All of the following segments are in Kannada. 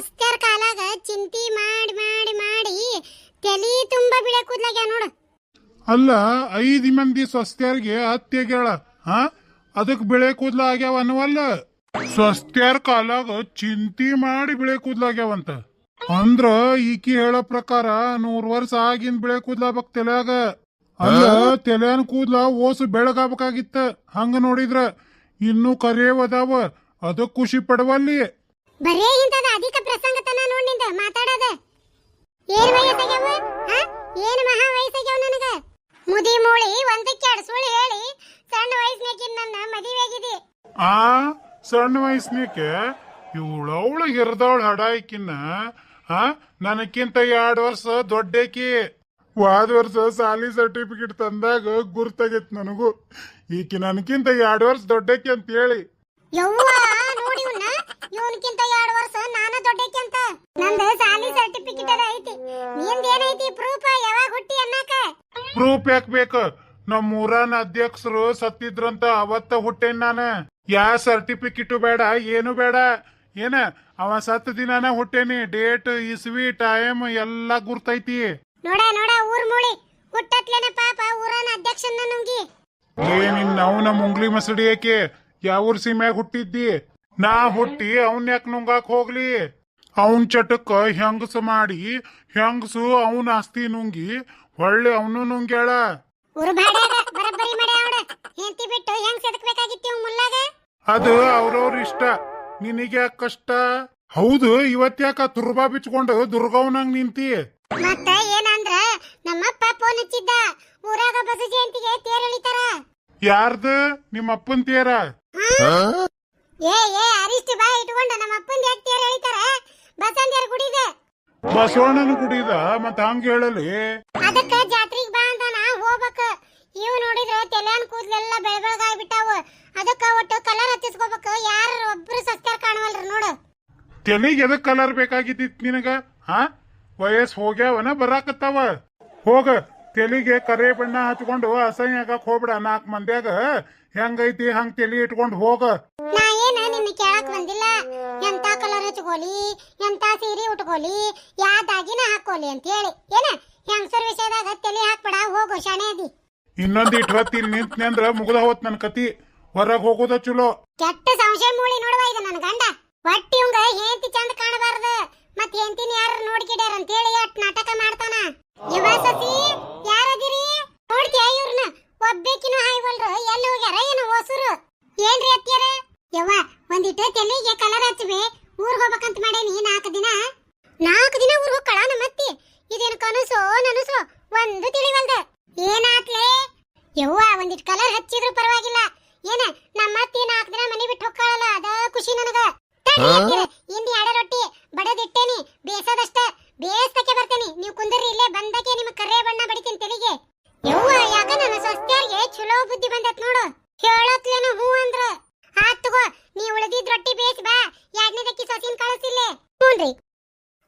ಸ್ವಸ್ಥರ ಕಾಲಾಗ ಚಿಂತಿ ಮಾಡಿ ಮಾಡಿ ಮಾಡಿ ತಲಿ ತುಂಬ ಬಿಳೆ ಕೂದ್ಲಾಗ್ಯ ನೋಡು. ಅಲ್ಲ ಐದು ಮಂದಿ ಸ್ವಸ್ಥ್ಯರಿಗೆ ಅತ್ತೆಗೇಳ ಹಾ ಅದಕ್ಕೆ ಬಿಳೆ ಕೂದ್ಲ ಆಗ್ಯಾವ ಅನ್ನವಲ್ಲ? ಸ್ವಸ್ಥ್ಯರ ಕಾಲಾಗ ಚಿಂತಿ ಮಾಡಿ ಬೆಳೆ ಕೂದ್ಲಾಗ್ಯಾವಂತ ಅಂದ್ರ ಈಕಿ ಹೇಳೋ ಪ್ರಕಾರ ನೂರ್ ವರ್ಷ ಆಗಿನ ಬೆಳೆ ಬಕ್ ತಲ್ಯಾಗ. ಅಲ್ಲ ತಲೆಯನ್ ಕೂದ್ಲ ಓಸು ಬೆಳಗಾಗಬೇಕಾಗಿತ್ತ ಹಂಗ ನೋಡಿದ್ರ ಇನ್ನೂ ಕರಿಯವ್ ಅದಾವ ಅದಕ್ ಖುಷಿ ಪಡವಲ್ಲಿ. ಬರೇ ಇಂತದ ಅಧಿಕ ಪ್ರಸಂಗತನ ನೋಡಿಂದ ಮಾತಾಡೋದ. ಏನ್ ವಯಸ್ಸಾಗ್ಯಾವ? ಹಾ? ಏನ್ ಮಹಾ ವಯಸ್ಸಾಗ್ಯಾವ ನನಗ? ಮುದಿ ಮೂಳಿ ಒಂದಕ್ಕೆ ಎರಡು ಸುಳ್ಳು ಹೇಳಿ ಸಣ್ಣ ವಯಸ್ಸಿನಾಗಿನ ನನ್ನ ಮದುವೆಯಾಗಿದೆ. ಆ ಸಣ್ಣ ವಯಸ್ಸಿನಕ್ಕೆ ಇವಳವಳು ಹಿರಿದವಳು ಹಡಾಯ್ಕಿನ್ನ ಆ ನನಕ್ಕಿಂತ ಎರಡು ವರ್ಷ ದೊಡ್ಡಕಿ ವಾದ ವರ್ಷ ಸಾಲಿ ಸರ್ಟಿಫಿಕೇಟ್ ತಂದಾಗ ಗುರ್ತಾಗೈತ್ ನನಗೂ. ಈಕಿ ನನಕ್ಕಿಂತ ಎರಡು ವರ್ಷ ದೊಡ್ಡಕಿ ಅಂತ ಹೇಳಿ ಯವ್ವಾ ನೋಡಿ ಇವ್ನ. ನಂದು ಸಾಲಿ ಸರ್ಟಿಫಿಕೇಟ್ ಅದ ಐತಿ. ನಿಂದ ಏನೈತಿ ಪ್ರೂಫ್ ಯಾವಾಗ ಹುಟ್ಟಿ ಅನ್ನಕ ಪ್ರೂಫ್ ಯಾಕೆ ಬೇಕು? ನಮ್ಮ ಊರನ ಅಧ್ಯಕ್ಷರು ಸತ್ತಿದ್ರಂತ ಅವತ್ತ ಹುಟ್ಟೇನ್ ನಾನು. ಯಾ ಸರ್ಟಿಫಿಕೇಟು ಬೇಡ ಏನು ಬೇಡ. ಏನ ಅವ ಸತ್ತ ದಿನಾನ ಹುಟ್ಟೇನಿ. ಡೇಟ್ ಇಸ್ವಿ ಟೈಮ್ ಎಲ್ಲ ಗುರ್ತೈತಿ. ನೋಡ ನೋಡ ಊರ್ ಮೂಳಿ. ಹುಟ್ಟತ್ಲೇನ ಪಾಪ ಊರನ ಅಧ್ಯಕ್ಷನ ನುಂಗಿ. ಏನಿನ್ ನಾವು ನಮ್ಮ ಉಂಗ್ಲಿ ಮಸಡಿ ಯಾಕೆ ಯಾವ ಸೀಮ್ಯಾಗ ಹುಟ್ಟಿದ್ದಿ? ನಾ ಹುಟ್ಟಿ ಅವನ್ ಯಾಕೆ ನುಂಗಾಕ್ ಹೋಗ್ಲಿ? ಅವನ್ ಚಟಕ್ಕ ಹೆಂಗಸ ಮಾಡಿ ಹೆಂಗಸು ಅವನ ಆಸ್ತಿ ನುಂಗಿ ಹೊಳ್ಳಿ ಅವನು ನುಂಗ್ಯಾಳ. ಅದು ಅವ್ರವ್ರ ಇಷ್ಟ. ನಿನಗೆ ಕಷ್ಟ? ಹೌದು ಇವತ್ತ್ಯಾಕ ತುರ್ಬಾ ಬಿಚ್ಕೊಂಡು ದುರ್ಗವ್ನಂಗ್ ನಿಂತಿ. ಮತ್ತ ಏನಂದ್ರ ನಮ್ಮಪ್ಪ ಫೋನ್ ಹಚ್ಚಿದ್ದ. ಊರಾಗ ಬಸು ಜಯಂತಿಗೆ ತೇರ್ ಎಳಿತಾರ. ಯಾರ್ದು? ನಿಮ್ಮ ಅಪ್ಪನ್ ತೇರ ಏ ಏ ಅರಿಷ್ಟು ಬಾ ಇಟ್ಕೊಂಡ ನಮ್ಮ ಅಪ್ಪನ್ ತೇರ್ ಗುಡಿ ಇದೆ ಬಸವಣ್ಣನ ಗುಡಿದ ಮತ್ತ ಹಂಗ ಹೇಳಲಿ? ಅದಕ್ಕ ಜಾತ್ರಿಗೆ ಬಾ ಅಂತ ನಾ ಹೋಗ್ಬೇಕ. ಇವ್ ನೋಡಿದ್ರೆ ತೆಲ್ಯಾನ್ ಕೂದ್ಲೆಲ್ಲ ಬೆಳಬೆಳಗ ಆಗ್ಬಿಟ್ಟಾವ ಅದಕ್ಕ ಒಟ್ಟು ಕಲರ್ ಹಚ್ಚಿಸ್ಕೋಬೇಕ. ಯಾರ ಒಬ್ರು ಸಸ್ತಾರ ಕಾಣವಲ್ರಿ ನೋಡು. ತೆಲಿಗೆ ಎದಕ್ ಕಲರ್ ಬೇಕಾಗಿದ್ದಿತ್ ನಿನಗ? ಹಾ ವಯಸ್ಸು ಹೋಗ್ಯಾವನ ಬರಾಕತ್ತಾವ. ಹೋಗ ತೆಲಿಗೆ ಕರೆ ಬಣ್ಣ ಹಚ್ಕೊಂಡು ಅಸಹ್ಯ ಆಗಕ್ ಹೋಗ್ಬಿಡ ನಾಲ್ಕು ಮಂದ್ಯಾಗ. ಹೆಂಗೈತಿ ಹಂಗ್ ತೆಲಿ ಇಟ್ಕೊಂಡು ಹೋಗ ನಾ ಏನ ನಿನ್ನ ಕೇಳಕ್ ಬಂದಿಲ್ಲ ಎಂತ ಕಲರ್ ಹಚ್ಕೋಲಿ ಎಂತ ಸೀರೆ ಉಟ್ಕೋಲಿ ಯಾ ದಾಗಿನ ಹಾಕೋಲಿ ಅಂತ ಹೇಳಿ ಏನ ಹೆಂಗಸರ್ ವಿಷಯದಾಗ ತಲೆ ಹಾಕ್ಬೇಡ ಹೋಗು ಶಾಣೆ ಅದಿ ಇನ್ನೊಂದ್ ಇಟ್ ನಿಂತ ನಿಂತ್ನಿ ಅಂದ್ರ ಮುಗ್ದ ಹೋತ್ ನನ್ ಕತಿ. ಹೊರಗ್ ಹೋಗೋದ ಚಲೋ. ಕೆಟ್ಟ ಸಂಶಯ ಮೂಳಿ ನೋಡುವ ಇದು ನನ್ನ ಗಂಡ. ಒಟ್ಟಿ ಇವಂಗ ಹೆಂಡತಿ ಚಂದ ಕಾಣಬಾರದು. ಮತ್ ಹೆಂಡತಿನ ಯಾರು ನೋಡ್ಕಿಡ್ಯಾರ ಅಂತ ಹೇಳಿ ಅಟ್ ನಾಟಕ ಮಾಡ್ತಾನ. ಇವ ಸಸಿ ಯಾರದಿರಿ? ನೋಡ್ತೀಯ ಇವ್ರನ್ನ ಒಬ್ಬೇಕಿನ ಹಾಯ್ವಲ್ರು. ಎಲ್ಲಿ ಹೋಗ್ಯಾರ? ಏನು ಹೊಸರು? ಏನ್ರಿ ಅತ್ತಿಯರ? ಯವ್ವ ಒಂದಿಟ್ಟು ತೆಲಿಗೆ ಕಲರ್ ಹಚ್ಚಬೆ ಊರ್ಗ್ ಹೋಗ್ಬೇಕಂತ ಮಾಡೇನಿ. ನಾಲ್ಕು ದಿನ. ನಾಲ್ಕು ದಿನ ಊರಿಗೆ ಹೋಗ್ಕಳ ನಮ್ಮ ಅತ್ತಿ ಇದೇನು ಕನಸು ನನಸು ಒಂದು ತಿಳಿವಲ್ದ. ಏನಾತ್ಲೆ? ಯವ್ವ ಒಂದಿಟ್ ಕಲರ್ ಹಚ್ಚಿದ್ರು ಪರವಾಗಿಲ್ಲ. ಏನ ನಮ್ಮ ಅತ್ತಿ ನಾಲ್ಕು ದಿನ ಮನೆ ಬಿಟ್ಟು ಹೋಗ್ಕಳಲ್ಲ ಅದ ಖುಷಿ ನನಗ. ಇಂದಿ ಅಡೆ ರೊಟ್ಟಿ ಬಡದಿಟ್ಟೇನಿ ಬೇಸದಷ್ಟ. ಬೇಸ್ತಕ್ಕೆ ಬರ್ತೇನಿ. ನೀವು ಕುಂದರಿ ಇಲ್ಲೇ ಬಂದಕ್ಕೆ ನಿಮ್ ಕರೆ ಬಣ್ಣ ಬಡಿತೀನಿ ತೆಲಿಗೆ. ಯವ್ವ ಯಾಕ ನನ್ನ ಸ್ವಸ್ಥ್ಯಾರಿಗೆ ಚಲೋ ಬುದ್ಧಿ ಬಂದತ್ ನೋಡು. ಹೇಳತ್ಲೇನು ಹೂ ಅಂದ್ರ. ಆತ್ ತಗೋ ನೀ ಉಳಿದಿದ್ ರೊಟ್ಟಿ ಬೇಸ್ ಬಾ. ಎರಡನೇದಕ್ಕಿ ಸೊಸಿನ ಕಳಿಸಿಲ್ಲೆ ಹ್ಞೂನ್ರಿ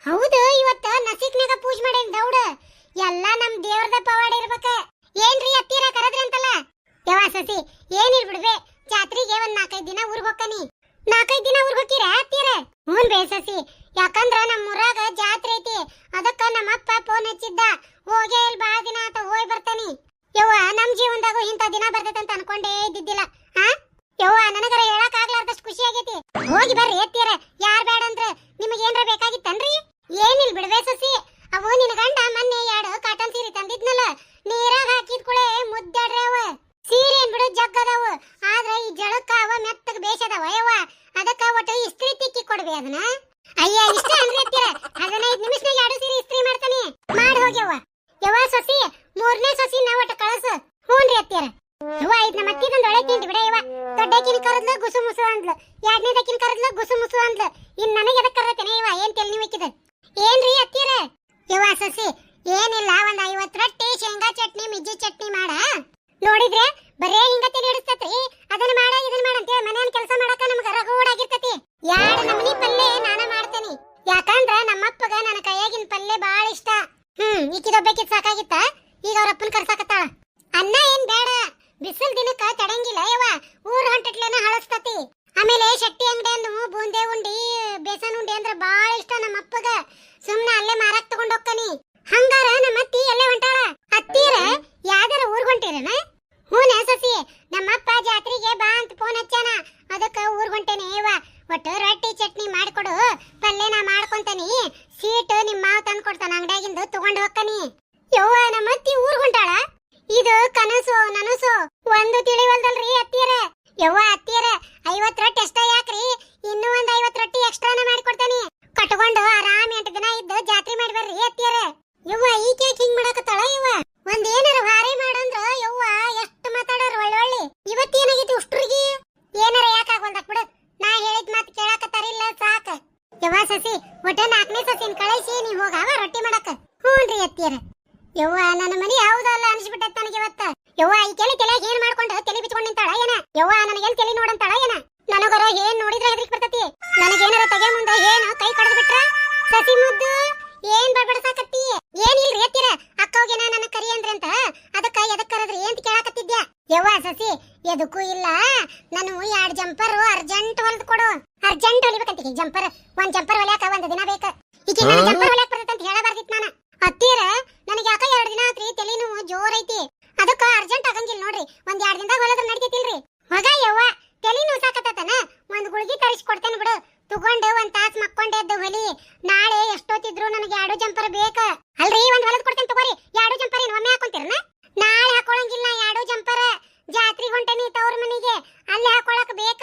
ಹೌದು, ಇವತ್ತ ನಸಿಕ್ನಾಗ ಪೂಜ್ ಮಾಡೇನ್ ದೌಡ. ಎಲ್ಲ ನಮ್ ದೇವ್ರದ ಪವಾಡ ಇರ್ಬೇಕ. ಏನ್ರಿ ಅತ್ತೀರ ಕರದ್ರಂತಲ್ಲ ಯವ ಸಸಿ ಏನ್ ಬಿಡ್ಬೆ, ಜಾತ್ರಿಗೆ ಒಂದ್ ನಾಲ್ಕೈದ್ ದಿನ ಊರ್ಗ್ ಹೋಗ್ಕನಿ ನಾಲ್ಕೈದ್ ದಿನ ಊರ್ಗ್ ಹೋಗಿರ ಅತ್ತೀರ? ಬೇ ಸಸಿ, ಯಾಕಂದ್ರ ನಮ್ಮ ಊರಾಗ ಜಾತ್ರೆ ಐತಿ. ಅದಕ್ಕ ನಮ್ಮ ಅಪ್ಪ ಫೋನ್ ಹಚ್ಚಿದ್ದ. ಹೋಗೇ ಇಲ್ಲಿ ಬಾಳ ದಿನ ಆತ ಹೋಗಿ ಬರ್ತಾನಿ. ಯವ್ವ, ನಮ್ ಜೀವನದಾಗ ಇಂಥ ದಿನ ಬರ್ತೈತೆ ಅಂತ ಅನ್ಕೊಂಡೇ ಇದ್ದಿದ್ದಿಲ್ಲ. ಹಾ ಯವ್ವ, ನನಗರ ಹೇಳಕ್ ಆಗ್ಲಾರ್ದಷ್ಟು ಖುಷಿ ಆಗೈತಿ. ಹೋಗಿ ಬರ್ರಿ ಎತ್ತೀರ ಯಾರ್ ಬೇಡ ಅಂದ್ರ ನಿಮಗೆ ಏನ್ರ ಬೇಕಾಗಿತ್ತನ್ರಿ? ಏನಿಲ್ ಬಿಡದೆ ಸಸಿ ಅವು ನಿನ್ನ ಗಂಡ ಮೊನ್ನೆ ಎರಡು ಕಾಟನ್ ಸೀರೆ ತಂದಿದ್ನಲ್ಲ ನೀರಾಗ ಹಾಕಿದ್ ಕುಳೆ ಮುದ್ದಾಡ್ರೆ ಅವ ಸೀರೆ ಏನ್ ಬಿಡು ಜಗ್ ಅದಾವು ಆದ್ರ ಈ ಜಳಕ್ಕ ಅವ ಮೆತ್ತಗ ಬೇಸದವ ಯವ್ವ ಅದಕ್ಕ ಒಟ್ಟು ಇಸ್ತ್ರಿ ತಿಕ್ಕಿ ಕೊಡ್ಬೆ ಅದನ್ನ ಅಯ್ಯ ಇಷ್ಟ ಅಂದ್ರೆ ಎತ್ತೀರ ಹದಿನೈದು ನಿಮಿಷನಾಗ ಎರಡು ಸೀರೆ ಇಸ್ತ್ರಿ ಮಾಡ್ತಾನೆ ಮಾಡಿ ಹೋಗ್ಯವ್ವ ಯವ್ವ ಸಸಿ ಮೂರನೇ ಸಸಿ ನಾ ಒಟ್ಟು ಕಳಸು ಹ್ಞೂನ್ರಿ ಅತ್ತೀರ ಯವ್ವ ಇದು ನಮ್ಮ ಅತ್ತಿದೊಂದು ಒಳ್ಳೆ ತಿಂಡಿ ಬಿಡ ಯವ್ವ ದೊಡ್ಡಕಿನ ಕರದ್ಲು ಗುಸು ಮುಸು ಅಂದ್ಲು ಎರಡನೇದಕಿನ ಕರದ್ಲು ಗುಸು ಮುಸು ಅಂದ್ಲು ಇನ್ ನನಗೆ ಎದಕ್ ಕರತೇನೆ ಯವ್ವ ಏನ್ ತೆಲ್ ನೀವಿಕ್ಕಿದ ಏನ್ರಿ ಅತ್ತೀರ ಯವ್ವ ಸಸಿ ಏನಿಲ್ಲ ಒಂದ್ ಐವತ್ ರೊಟ್ಟಿ ಶೇಂಗಾ ಚಟ್ನಿ ಮಿಜ್ಜಿ ಚಟ್ನಿ ಮಾಡ ನೋಡಿದ್ರೆ ಬರೇ ಹಿಂಗ ತಲೆ ಹಿಡಿಸ್ತೈತಿ ಅದನ್ನ ಮಾಡ ಇದನ್ನ ಮಾಡ ಅಂತೇಳಿ ಮನೆಯನ್ ಕೆಲಸ ಮಾಡಕ ನಮ್ಗ ರಗೂಡಾಗಿರ್ತೈತಿ ಯಾಡ ನಮನಿ ಪಲ್ಲೆ ನಾನ ಮಾಡ್ತೇನಿ ಯಾಕಂದ್ರ ನಮ್ಮಪ್ಪಗ ನನ್ನ ಕೈಯಾಗಿನ ಪಲ್ಲೆ ಬಾಳ ಇಷ್ಟ. ಹ್ಮ್ ಈಕಿದೊಬ್ಬಕಿದ್ ಸಾಕಾಗಿತ್ತ? ಈಗ ಅವ್ರ ಅಪ್ಪನ ಕರ್ಸಾಕತ್ತಾಳ. ಅನ್ನ ಏನ್ ಬೇಡ. ಬಿಸಿಲ್ ದಿನಕ್ಕ ತಡಂಗಿಲ್ಲ. ಯವ್ವ, ಊರ್ ಹೊಂಟಟ್ಲೇನ ಹಳಸ್ತತಿ. ಆಮೇಲೆ ಶಟ್ಟಿ ಅಂಗಡಿ ಅಂದು ಬೂಂದೆ ಉಂಡಿ, ಬೇಸನ್ ಉಂಡಿ ಅಂದ್ರ ಬಾಳ ಇಷ್ಟ ನಮ್ಮಪ್ಪಗ ಸುಮ್ನೆ ಅಲ್ಲೇ ಮಾರಾಕ್ ತಗೊಂಡ್ ಹೋಗ್ತಾನಿ ಹಂಗಾರ ನಮ್ಮ ಅತ್ತಿ ಎಲ್ಲೇ ಹೊಂಟಾಳ ಅತ್ತೀರ ಯಾವ್ದಾರ ಊರ್ಗ್ ಹೊಂಟಿರನ ಹೂನ ಸಸಿ ನಮ್ಮಪ್ಪ ಜಾತ್ರೆಗೆ ಬಾ ಅಂತ ಫೋನ್ ಹಚ್ಚಾನ ಅದಕ್ಕ ಊರ್ಗ್ ಹೊಂಟೇನಿ ಏವ ಒಟ್ಟು ರೊಟ್ಟಿ ಚಟ್ನಿ ಮಾಡ್ಕೊಡು ಪಲ್ಯ ನಾ ಮಾಡ್ಕೊಂತಾನಿ ಸೀಟ್ ನಿಮ್ ಮಾವ ತಂದ್ ಕೊಡ್ತಾನ ಅಂಗಡಿಯಾಗಿಂದ ತಗೊಂಡ್ ಹೋಗ್ತಾನಿ ಯವ್ವ ನಮ್ಮ ಅತ್ತಿ ಊರ್ಗ್ ಹೊಂಟಾಳ ಇದು ಕನಸು ನನಸು ಒಂದು ತಿಳಿವಲ್ದಲ್ರಿ ಅತ್ತಿಯರ ಯವ್ವ ಅತ್ತಿಯರ ಐವತ್ ರೊಟ್ಟಿ ಎಷ್ಟ ಯಾಕ್ರಿ ಇನ್ನೂ ಒಂದ್ ಐವತ್ ರೊಟ್ಟಿ ಎಕ್ಸ್ಟ್ರಾನ ಮಾಡ್ಕೊಡ್ತಾನಿ ಕಟ್ಕೊಂಡು ಆರಾಮ್ ಎಂಟು ದಿನ ಇದ್ದು ಜಾತ್ರೆ ಮಾಡಿ ಬರ್ರಿ ಅತ್ತಿಯರ ಯವ್ವ ಈಕೆ ಹಿಂಗ್ ಮಾಡಕತ್ತಾಳ ಯವ್ವ ಒಂದ್ ಏನಾರ ಭಾರಿ ಮಾಡಂದ್ರ ಯವ್ವ ಎಷ್ಟು ಮಾತಾಡೋರು ಒಳ್ಳೊಳ್ಳಿ ಇವತ್ತೇನಾಗೈತಿ ಉಷ್ಟ್ರಿಗೆ ಏನಾರ ಯಾಕಾಗೋಲ್ದ ಬಿಡು ನಾ ಹೇಳಿದ್ ಮಾತು ಕೇಳಾಕತ್ತಾರಿಲ್ಲ ಸಾಕ ಯವ್ವ ಸಸಿ ಒಟ್ಟ ನಾಲ್ಕನೇ ಸಸಿನ್ ಕಳಿಸಿ ನೀವ್ ಹೋಗಾವ ರೊಟ್ಟಿ ಮಾಡಕ ಅತ್ತಿಯರ ಯವ್ವ ನನ್ನ ಮನಿ ಯಾವುದಲ್ಲ ಅನ್ಸ್ಬಿಟ್ಟೈತ್ ನನಗೆ ಇವತ್ತ. ಯವ್ವ ಈ ಕೆಳಿ ತಲೆ ಏನ್ ಮಾಡ್ಕೊಂಡು ತಲೆ ಬಿಚ್ಕೊಂಡ್ ನಿಂತಾಳ ಏನ? ಯವ್ವ ನನಗೇನ್ ತಲೆ ನೋಡಂತಾಳ ಏನ? ನನಗರ ಏನ್ ನೋಡಿದ್ರೆ ಹೆದರಿಕ್ ಬರ್ತತಿ? ನನಗೇನಾರ ತಗೆ ಮುಂದೆ ಏನು ಕೈ ಕಡ್ದು ಬಿಟ್ರ? ಸಸಿ ಮುದ್ದು ಏನ್ ಬಡ್ಬಡ್ಸಾಕತ್ತಿ ಏನಿಲ್ರಿ ಎತ್ತಿರ? ಅಕ್ಕವ್ಗೆನ ನನ್ನ ಕರಿ ಅಂದ್ರೆ ಅಂತ? ಅದಕ್ಕ ಎದಕ್ ಕರದ್ರಿ ಅಂತ ಕೇಳಾಕತ್ತಿದ್ಯಾ? ಯವ್ವ ಸಸಿ ಎದಕ್ಕೂ ಇಲ್ಲ. ನಾನು ಎರಡ್ ಜಂಪರ್ ಅರ್ಜೆಂಟ್ ಹೊಲ್ದು ಕೊಡು. ಅರ್ಜೆಂಟ್ ಹೊಲಿಬೇಕಂತ ಜಂಪರ್ ಒಂದ್ ಜಂಪರ್ ಹೊಲಿಯಾಕ ಒಂದ್ ದಿನ ಬೇಕ. ಈಗ ಜಂಪರ್ ಹೊಲ್ಯಾಕ ಬರ್ತಂತ ಹೇಳಬಾರ್ದಿತ್ ನಾನು. ಅತ್ತೀರ ನನಗೆ ಯಾಕ ಎರಡು ದಿನ ಆತ್ರಿ ತಲೆ ನೋವು ಜೋರ್ ಐತಿ. ಅದಕ್ಕ ಅರ್ಜೆಂಟ್ ಆಗಂಗಿಲ್ಲ ನೋಡ್ರಿ. ಒಂದ್ ಎರಡ್ ದಿನದಾಗ ಹೊಲದ್ರ ನಡಿತೈತಿಲ್ರಿ. ಹೊಗ ಯವ್ವ ತಲೆ ನೋವು ಸಾಕತ್ತನ ಒಂದ್ ಗುಳಿಗೆ ತರಿಸಿ ಕೊಡ್ತೇನೆ ಬಿಡು. ತಗೊಂಡು ಒಂದ್ ತಾಸ್ ಮಕ್ಕೊಂಡೆ ಎದ್ದು ಹೊಲಿ. ನಾಳೆ ಎಷ್ಟೊತ್ತಿದ್ರು ನನಗೆ ಎರಡು ಜಂಪರ್ ಬೇಕ. ಅಲ್ರಿ, ಒಂದ್ ಹೊಲದ್ ಕೊಡ್ತೇನೆ ತಗೋರಿ. ಎರಡು ಜಂಪರ್ ಏನ್ ಒಮ್ಮೆ ಹಾಕೊಂತೀರನ? ನಾಳೆ ಹಾಕೊಳಂಗಿಲ್ಲ ಎರಡು ಜಂಪರ್ ಜಾತ್ರಿ ಹೊಂಟನಿ ತವ್ರ ಮನೆಗೆ. ಅಲ್ಲಿ ಹಾಕೊಳಕ್ ಬೇಕ.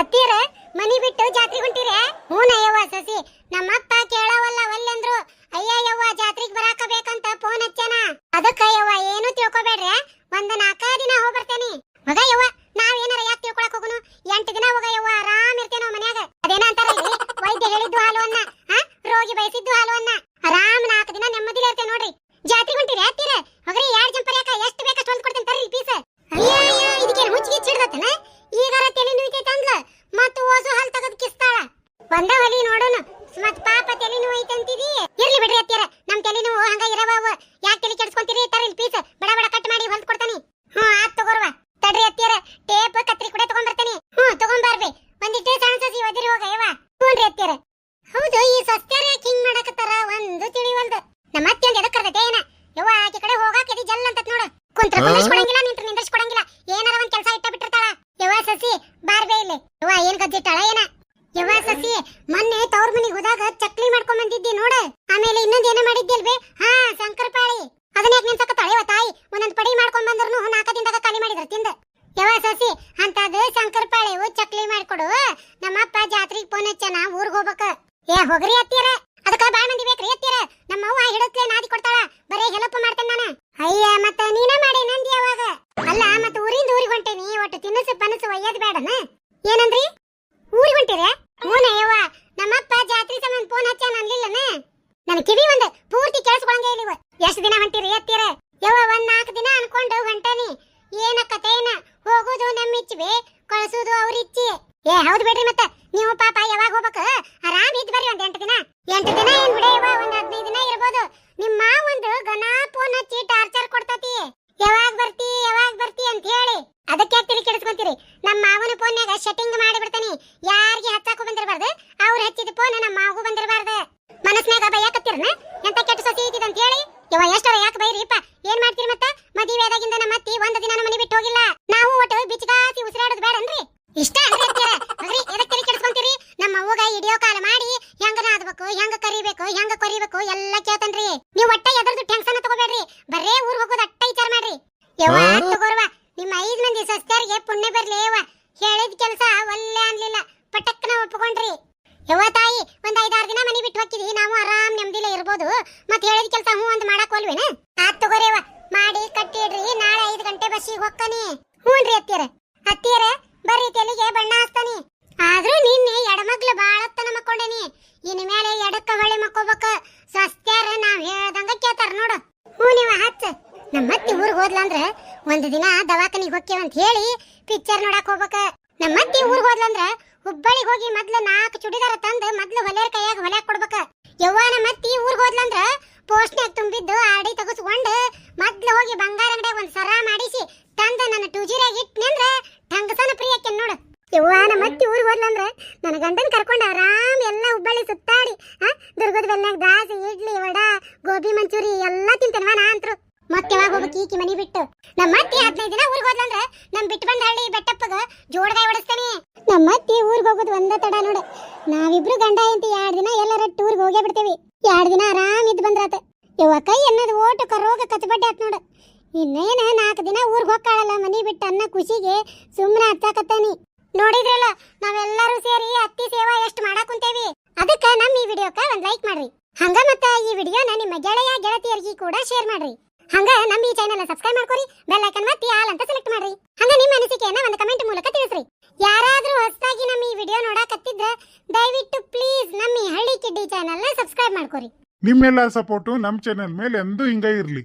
ಅತ್ತೀರ, ಮನಿ ಬಿಟ್ಟು ಜಾತ್ರಿ ಹೊಂಟಿರ? ಹೂನ ಯವ್ವ ಸಸಿ, ನಮ್ಮಪ್ಪ ಕೇಳವಲ್ಲ ಒಲ್ಲೆಂದ್ರು ಅಯ್ಯ ಯವ್ವ ಜಾತ್ರಿಗ್ ಬರಾಕ ಬೇಕಂತ ಫೋನ್ ಹಚ್ಚಾನ. ಅದಕ್ಕ ಯವ್ವ ಏನು ತಿಳ್ಕೊಬೇಡ್ರಿ? ಒಂದ್ ನಾಲ್ಕ ದಿನ ಹೋಗ್ಬರ್ತೇನಿ. ಮಗ ಯವ್ವ ನಾವ್ ಏನಾರ ಯಾಕೆ ತಿಳ್ಕೊಳಕ್ ಹೋಗುನು ಎಂಟು ದಿನ ಹೋಗ ಯವ್ವ ಆರಾಮ್ ಇರ್ತೇನೋ ಮನ್ಯಾಗ ಅದೇನ ಅಂತಾರಲ್ರಿ ವೈದ್ಯ ಹೇಳಿದ್ದು ಹಾಲು ಅನ್ನ ಹಾ ರೋಗಿ ಬಯಸಿದ್ದು ಹಾಲು ಅನ್ನ ಆರಾಮ್ ನಾಲ್ಕು ದಿನ ನೆಮ್ಮದಿಲಿ ಇರ್ತೇವೆ ನೋಡ್ರಿ ಜಾತ್ರಿ ಹೊಂಟಿರಿ ಹತ್ತಿರ ಹೋಗ್ರಿ ಎರಡ್ ಜಂಪರ್ ಯಾಕ ಎಷ್ಟು ಬೇಕಷ್ಟು ಹೊಲ್ದ್ ಕೊಡ್ತೇನೆ ತರ್ರಿ ಪೀಸ್ ಅಯ್ಯ ಅಯ್ಯ ಇದಕ್ಕೇನು ಹುಚ್ಚಿಗೆ ಚಿಡ್ದತ್ತನ ಈಗಾರ ತಲೆ ನುಯ್ತೈತೆ ಅಂದ್ಲ. ಮತ್ತು ಓಸು ಹಾಲ್ ತಗದ್ ಕಿಸ್ತಾಳ. ಒಂದ ಹೊಲಿ ನೋಡೋಣ ಮತ್ ಪಾಪ ತಲೆ ನೋಯ್ತ ಅಂತಿದಿ. ಇರ್ಲಿ ಬಿಡ್ರಿ ಅತ್ತಿಯರ. ನಮ್ ತಲೆ ನೋವು ಹಂಗ ಇರವ ಅವ. ಯಾಕೆ ತಲೆ ಕೆಡ್ಸ್ಕೊಂತೀರಿ? ತರ ಇಲ್ಲಿ ಪೀಸ್. ಬಡ ಬಡ ಕಟ್ ಮಾಡಿ ಹೊಲ್ದ್ ಕೊಡ್ತಾನಿ. ಹ್ಞೂ ಆತ್ ತಗೋರ್ವ. ತಡ್ರಿ ಅತ್ತಿಯರ. ಟೇಪ್ ಕತ್ರಿ ಕೂಡ ತಗೊಂಡ್ ಬರ್ತೀನಿ ಹ್ಞೂ ತಗೊಂಡ್ ಬರ್ಬಿ ಒಂದಿಟ್ಟೆ ಸಣ್ಣ ಸಸಿ ಒದಿರಿ ಹೋಗ ಯವ್ವ. ಅತ್ತಿಯರ. ಹೌದು ಈ ಸಸ್ತ್ಯಾರ ಯಾಕೆ ಹಿಂಗ್ ಮಾಡಕತ್ತಾರ? ಒಂದು ತಿಳಿವಲ್ದು. ನಮ್ಮ ಅತ್ತೆ ಒಂದು ಎದಕ್ಕೆ ಏನ? ಯವ್ವ ಆಕೆ ಕಡೆ ಹೋಗಾಕ ಎದಿ ಜಲ್ ಅಂತ ನೋಡು. ಕುಂತ್ರ ಕುಂದ್ರಿಸ್ಕೊಡಂಗಿಲ್ಲ ನಿಂತ್ರ ನಿಂದ್ರಿಸ್ಕೊಡಂಗಿಲ್ಲ ಏನಾರ ಒಂದ್ ಕೆಲಸ ಇಟ್ಟ ಬಿಟ್ಟಿರ್ತಾಳ ಯವ್ವ ಸಸಿ ಬಾರ್ಬೇ ಇಲ್ಲಿ ಯವ್ವ ಏನ್ ಗದ್ದಿಟ್ಟಾಳ ಏನ ಯವ್ವ ಸಸಿ ಮೊನ್ನೆ ತವ್ರ ಮನಿಗ್ ಹೋದಾಗ ಚಕ್ಲಿ ಮಾಡ್ಕೊಂಡ್ ಬಂದಿದ್ದಿ ನೋಡ ಆಮೇಲೆ ಇನ್ನೊಂದ್ ಏನೋ ಮಾಡಿದ್ದಿಲ್ವೇ ಹಾ ಶಂಕರಪಾಳಿ ಅದನ್ನ ಯಾಕೆ ನಿನ್ಸಕತ್ತಾಳ ಯವ್ವ ತಾಯಿ ಮಾಡ್ಕೊಂಡ್ ಬಂದ್ರು ನಾಲ್ಕ ದಿನದಾಗ ಖಾಲಿ ಮಾಡಿದ್ರು, ತಿಂದ. ಯವ ಸಸಿ ಅಂತದ ಶಂಕರಪಾಳಿವು ಚಕ್ಲಿ ಮಾಡ್ಕೊಡು. ನಮ್ಮಪ್ಪ ಜಾತ್ರೆಗೆ ಫೋನ್ ಹಚ್ಚನ, ಊರಿಗೆ ಹೋಗ್ಬೇಕ. ಏ, ಹೋಗ್ರಿ ಅತ್ತೀರ ಅದಕ್ಕ ಬಾಳ ಮಂದಿ ಬೇಕ್ರಿ ಅತ್ತೀರ ನಮ್ಮ ಅವ್ವ ಹಿಡತ್ಲೆ ನಾದಿ ಕೊಡ್ತಾಳ. ಬರೇ ಹೆಲ್ಪ್ ಮಾಡ್ತೇನೆ ನಾನು. ಅಯ್ಯ, ಮತ್ತ ನೀನೇ ಮಾಡಿ ನಂದಿ ಯಾವಾಗ? ಅಲ್ಲ, ಮತ್ತ ಊರಿಂದ ಊರಿಗೆ ಹೊಂಟೇನಿ. ಒಟ್ಟು ತಿನ್ನಸು ಪನಸು ಒಯ್ಯದ್ ಬೇಡನ ಏನಂದ್ರಿ? ಊರಿಗೆ ಹೊಂಟಿರ ಹೂನ ಯವ್ವ ನಮ್ಮಪ್ಪ ಜಾತ್ರೆ ಸಂಬಂಧ ಫೋನ್ ಹಚ್ಚಾನ ಅನ್ಲಿಲ್ಲನ ನನ್ ಕಿವಿ ಒಂದ್ ಪೂರ್ತಿ ಕೇಳಿಸ್ಕೊಳಂಗೆ ಇಲ್ಲ ಇವ ಎಷ್ಟ್ ದಿನ ಹೊಂಟಿರಿ ಎತ್ತೀರ ಯವ್ವ ಒಂದ್ ನಾಲ್ಕು ದಿನ ಅನ್ಕೊಂಡು ಹೊಂಟಾನಿ ಏನಕ್ಕತೇನ ಹೋಗುದು ನಮ್ಮಿಚ್ಚಿವೆ ಕಳ್ಸುದು ಅವ್ರ ಇಚ್ಚಿ ಏ ಹೌದು ಬಿಡ್ರಿ ಮತ್ತ ನೀವು ಪಾಪ ಯಾವಾಗ ಹೋಗ್ಬೇಕು ಆರಾಮ್ ಇದ್ ಬರ್ರಿ ಒಂದ್ ಎಂಟು ದಿನ ಎಂಟು ದಿನ ಏನ್ ಬಿಡೇವ ಒಂದ್ ಹದಿನೈದು ದಿನ ಇರ್ಬೋದು ಗನ ಫೋನ್ ಹಚ್ಚಿ ಟಾರ್ಚರ್ ಕೊಡ್ತತಿ. ಯಾವಾಗ ಬರ್ತಿ ಯಾವಾಗ ಬರ್ತಿ ಅಂತ ಹೇಳಿ. ಅದಕ್ಕೆ ತಿಳಿ ಕೆಡಿಸ್ಕೊಂತೀರಿ. ನಮ್ಮ ಮಾವನ ಫೋನ್ಯಾಗ ಸೆಟ್ಟಿಂಗ್ ಮಾಡಿ ಬಿಡ್ತಾನೆ ಯಾರಿಗೆ ಹಚ್ಚಾಕು ಬಂದಿರಬಾರ್ದು, ಅವ್ರು ಹಚ್ಚಿದ ಫೋನ್ ನಮ್ಮ ಮಾವಗೂ ಬಂದಿರಬಾರ್ದು. ಮನಸ್ನ್ಯಾಗ ಬೈಯಾಕತ್ತೀರನ ಎಂತ ಕೆಟ್ಟ ಸೊಸಿ ಐತಿದ್ ಅಂತ ಹೇಳಿ. ಯವ್ವ ಎಷ್ಟರ ಯಾಕೆ ಬೈರಿಪ್ಪ? ಏನ್ ಮಾಡ್ತೀರಿ ಮತ್ತ? ಮದುವೆ ಆದಾಗಿಂದ ನಮ್ಮ ಅತ್ತಿ ಒಂದ್ ದಿನ ಮನೆ ಬಿಟ್ಟು ಹೋಗಿಲ್ಲ. ನಾವು ಒಟ್ಟು ಬಿಚ್ಗಾಸಿ ಉಸಿರಾಡೋದು ಬೇಡನ್ರಿ. ಇಷ್ಟ ಅಂದ್ರೆ ಎದಕ್ಕೆ ಕೆಡಿಸ್ಕೊಂತೀರಿ? ನಮ್ಮ ಅವ್ವಗ ಹಿಡಿಯೋ ಕಾಲ ಮಾಡಿ ಹೆಂಗ ಆಗ್ಬೇಕು ಹೆಂಗ ಕರಿಬೇಕು ಹೆಂಗ ಕೊರಿಬೇಕು ಎಲ್ಲ ಕೇಳ್ತನ್ರಿ. ನೀವು ಒಟ್ಟ ಎದ್ರದ್ದು ಟೆನ್ಷನ್ ತಗೋಬೇಡ್ರಿ. ಬರೇ ಊರ್ ಹೋಗೋದು ಅಟ್ಟ ವಿಚಾರ ಮಾಡ್ರಿ. ಯವ್ವ ತಗೋರ್ವ. ನಿಮ್ಮ ಐದ್ ಮಂದಿ ಸಸ್ತಾರಿಗೆ ಪುಣ್ಯ ಬರ್ಲಿ ಯವ್ವ. ಹೇಳಿದ ಕೆಲಸ ಒಲ್ಲೆ ಅನ್ಲಿಲ್ಲ. ಪಟಕ್ಕನ ಒಪ್ಕೊಂಡ್ರಿ. ಯವ್ವ ತಾಯಿ ಒಂದ್ ಐದಾರು ದಿನ ಮನಿ ಬಿಟ್ಟು ಹೋಗಿದ್ವಿ ನಾವು ಆರಾಮ್ ನೆಮ್ಮದಿಲ್ಲ ಇರ್ಬೋದು. ಮತ್ತೆ ಹೇಳಿದ ಕೆಲಸ ಹ್ಞೂ ಅಂತ ಮಾಡಕ್ ಒಲ್ವೇನ ಆತ್ ತಗೋರಿವ ಮಾಡಿ ಕಟ್ಟಿಡ್ರಿ. ನಾಳೆ ಐದು ಗಂಟೆ ಬಸ್ಸಿಗೆ ಹೋಗ್ತಾನಿ ಹ್ಞೂನ್ರಿ ಹತ್ತಿರ ಅತ್ತಿಯರ ಬರ್ರಿ ತೆಲಿಗೆ ಬಣ್ಣ ಹಚ್ತಾನಿ. ಆದ್ರೂ ನಿನ್ನೆ ಎಡಮಗ್ಲು ತನ ಮಕ್ಕೊಂಡೇನಿ. ಇನ್ ಮೇಲೆ ಎಡಕ್ಕ ಹೊಳೆ ಮಕ್ಕೋಬೇಕ. ಸಸ್ತ್ಯಾರ ನಾವ್ ಹೇಳ್ದಂಗ ಕೇಳ್ತಾರ ನೋಡು. ಹ್ಞೂ ನೀವ ಹಚ್ಚ ನಮ್ಮ ಅತ್ತಿ ಊರಿಗೆ ಹೋದ್ಲಂದ್ರ ಒಂದ್ ದಿನ ದವಾಖಾನಿಗೆ ಅಂತ ಹೇಳಿ ಪಿಕ್ಚರ್ ನೋಡಕ್ ಹೋಗ್ಬೇಕ. ನಮ್ಮ ಅತ್ತಿ ಊರಿಗೆ ಹೋದ್ಲಂದ್ರ ಹುಬ್ಬಳ್ಳಿಗೆ ಹೋಗಿ ಮೊದ್ಲು ನಾಲ್ಕು ಚುಡಿದಾರ ತಂದು ಮೊದ್ಲು ಹೊಲೆಯರ ಕೈಯಾಗ ಹೊಲೆ ಕೊಡ್ಬೇಕ. ಯವ್ವ ನಮ್ಮ ಅತ್ತಿ ಊರಿಗೆ ಹೋದ್ಲಂದ್ರ ಪೋಸ್ಟ್ನ್ಯಾಗ ತುಂಬಿದ್ದು ಆಡಿ ತಗಸ್ಕೊಂಡು ಮೊದ್ಲು ಹೋಗಿ ಬಂಗಾರ ಅಂಗಡಿಯಾಗ ಒಂದು ಸರ ಮಾಡಿಸಿ ತಂದ ನನ್ನ ಟೂಜಿರಾಗ ಇಟ್ನಂದ್ರ ಠಂಗಸನ ಪ್ರಿಯಕ್ಕೆ ನೋಡು. ಯವ್ವ ನಮ್ಮ ಅತ್ತಿ ಊರಿಗೆ ಹೋದ್ಲಂದ್ರೆ ನನ್ನ ಗಂಡನ ಕರ್ಕೊಂಡು ಆರಾಮ್ ಎಲ್ಲ ಹುಬ್ಬಳ್ಳಿ ಸುತ್ತಾಡಿ, ಆ, ದುರ್ಗದ ಬೆಲ್ನಾಗ ದಾಸಿ, ಇಡ್ಲಿ, ವಡ, ಗೋಬಿ ಮಂಚೂರಿ ಎಲ್ಲಾ ತಿಂತೇನವ ನಾ ಅಂತರು ಮತ್ತೆ ಯಾವಾಗ ಹೋಗ್ಬೇಕು ಈಕಿ ಮನೆ ಬಿಟ್ಟು. ನಮ್ಮ ಅತ್ತಿ ಹದಿನೈದು ದಿನ ಊರಿಗೆ ಹೋದ್ಲಂದ್ರೆ ನಮ್ಮ ಬಿಟ್ಟು ಬಂದ ಹಳ್ಳಿ ಬೆಟ್ಟಪ್ಪಗ ಜೋಡಗಾಯಿ ಹೊಡಿಸ್ತಾನೆ. ನಮ್ಮ ಅತ್ತಿ ಊರಿಗೆ ಹೋಗೋದು ಒಂದೇ ತಡ ನೋಡು. ನಾವಿಬ್ರು ಗಂಡ ಅಂತ ಎರಡು ದಿನ ಎಲ್ಲರ ಟೂರ್ಗೆ ಹೋಗೇ ಬಿಡ್ತೇವಿ. ಎರಡು ದಿನ ಆರಾಮ್ ಇದ್ದು ಬಂದ್ರಾತ. ಯವ್ವ, ಕೈ ಅನ್ನೋದು ಓಟು ಕರೋಗ ಕತ್ಬಡ್ಡೆ ಆತ್ ನೋಡು. ಇನ್ನೇನ ನಾಲ್ಕು ದಿನ ಊರಿಗೆ ಹೋಗ್ಕಾಳಲ್ಲ ಮನೆ ಬಿಟ್ಟು ಅನ್ನ ಖುಷಿಗೆ ಸುಮ್ಮನೆ ಹತ್ತಾಕತ್ತಾನಿ ನೋಡಿದ್ರಲ್ಲ, ನಾವೆಲ್ಲರೂ ಸೇರಿ ಅತ್ತಿ ಸೇವಾ ಎಷ್ಟು ಮಾಡಾಕ್ ಕುಂತೇವಿ. ಅದಕ್ಕ ನಮ್ಮ ಈ ವಿಡಿಯೋಕ ಒಂದ್ ಲೈಕ್ ಮಾಡ್ರಿ. ಹಂಗ ಮತ್ತ ಈ ವಿಡಿಯೋನ ನಿಮ್ಮ ಗೆಳೆಯ, ಗೆಳತಿಯರಿಗೆ ಕೂಡ ಶೇರ್ ಮಾಡ್ರಿ. ಹಂಗ ನಮ್ಮ ಈ ಚಾನೆಲ್ ಸಬ್ಸ್ಕ್ರೈಬ್ ಮಾಡ್ಕೊರಿ ಬೆಲ್ ಐಕನ್ ಒತ್ತಿ ಆಲ್ ಅಂತ ಸೆಲೆಕ್ಟ್ ಮಾಡ್ರಿ. ಹಂಗ ನಿಮ್ಮ ಅನಿಸಿಕೆಯನ್ನ ಒಂದು ಕಮೆಂಟ್ ಮೂಲಕ ತಿಳಿಸ್ರಿ. ಯಾರಾದ್ರೂ ಹೊಸದಾಗಿ ನಮ್ಮ ಈ ವಿಡಿಯೋ ನೋಡಾಕತ್ತಿದ್ರ, ದಯವಿಟ್ಟು ಪ್ಲೀಸ್ ನಮ್ಮ ಈ ಹಳ್ಳಿ ಕಿಡ್ಡಿ ಚಾನೆಲ್ನ ಸಬ್ಸ್ಕ್ರೈಬ್ ಮಾಡ್ಕೊರಿ. ನಿಮ್ಮೆಲ್ಲ ಸಪೋರ್ಟು ನಮ್ಮ ಚಾನೆಲ್ ಮೇಲೆ ಎಂದೂ ಹಿಂಗ ಇರ್ಲಿ.